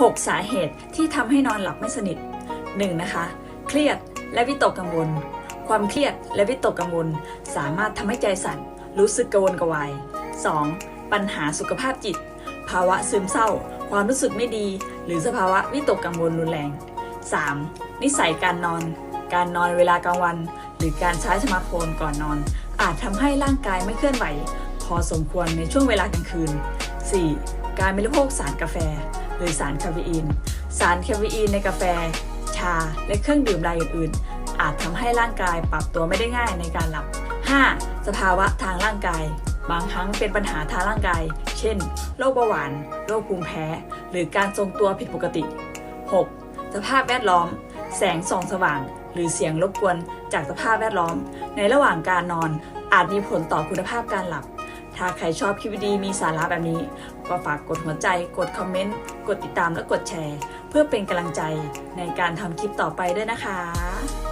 6 สาเหตุที่ทำให้นอนหลับไม่สนิท 1. นะคะ เครียดและวิตกกังวล ความเครียดและวิตกกังวล สามารถทำให้ใจสั่น รู้สึกกังวลกระวาย 2. ปัญหาสุขภาพจิต ภาวะซึมเศร้า ความรู้สึกไม่ดี หรือสภาวะวิตกกังวลรุนแรง 3. นิสัยการนอน การนอนเวลากลางวัน หรือการใช้สมาร์ทโฟนก่อนนอน อาจทำให้ร่างกายไม่เคลื่อนไหว พอสมควรในช่วงเวลากลางคืน 4. การบริโภคสารกาแฟ หรือสารคาเฟอีน สารคาเฟอีนในกาแฟ ชา และเครื่องดื่มรายอื่นๆ อาจทำให้ร่างกายปรับตัวไม่ได้ง่ายในการหลับ 5. สภาวะทางร่างกาย บางครั้งเป็นปัญหาทางร่างกาย เช่น โรคเบาหวาน โรคภูมิแพ้ หรือการทรงตัวผิดปกติ 6. สภาพแวดล้อม แสงส่องสว่าง หรือเสียงรบกวนจากสภาพแวดล้อม ในระหว่างการนอนอาจมีผลต่อคุณภาพการหลับ ถ้าใครชอบคลิปดีมีสาระแบบนี้ ก็ฝากกดหัวใจ กดคอมเมนต์ กดติดตามและกดแชร์ เพื่อเป็นกำลังใจในการทำคลิปต่อไปด้วยนะคะ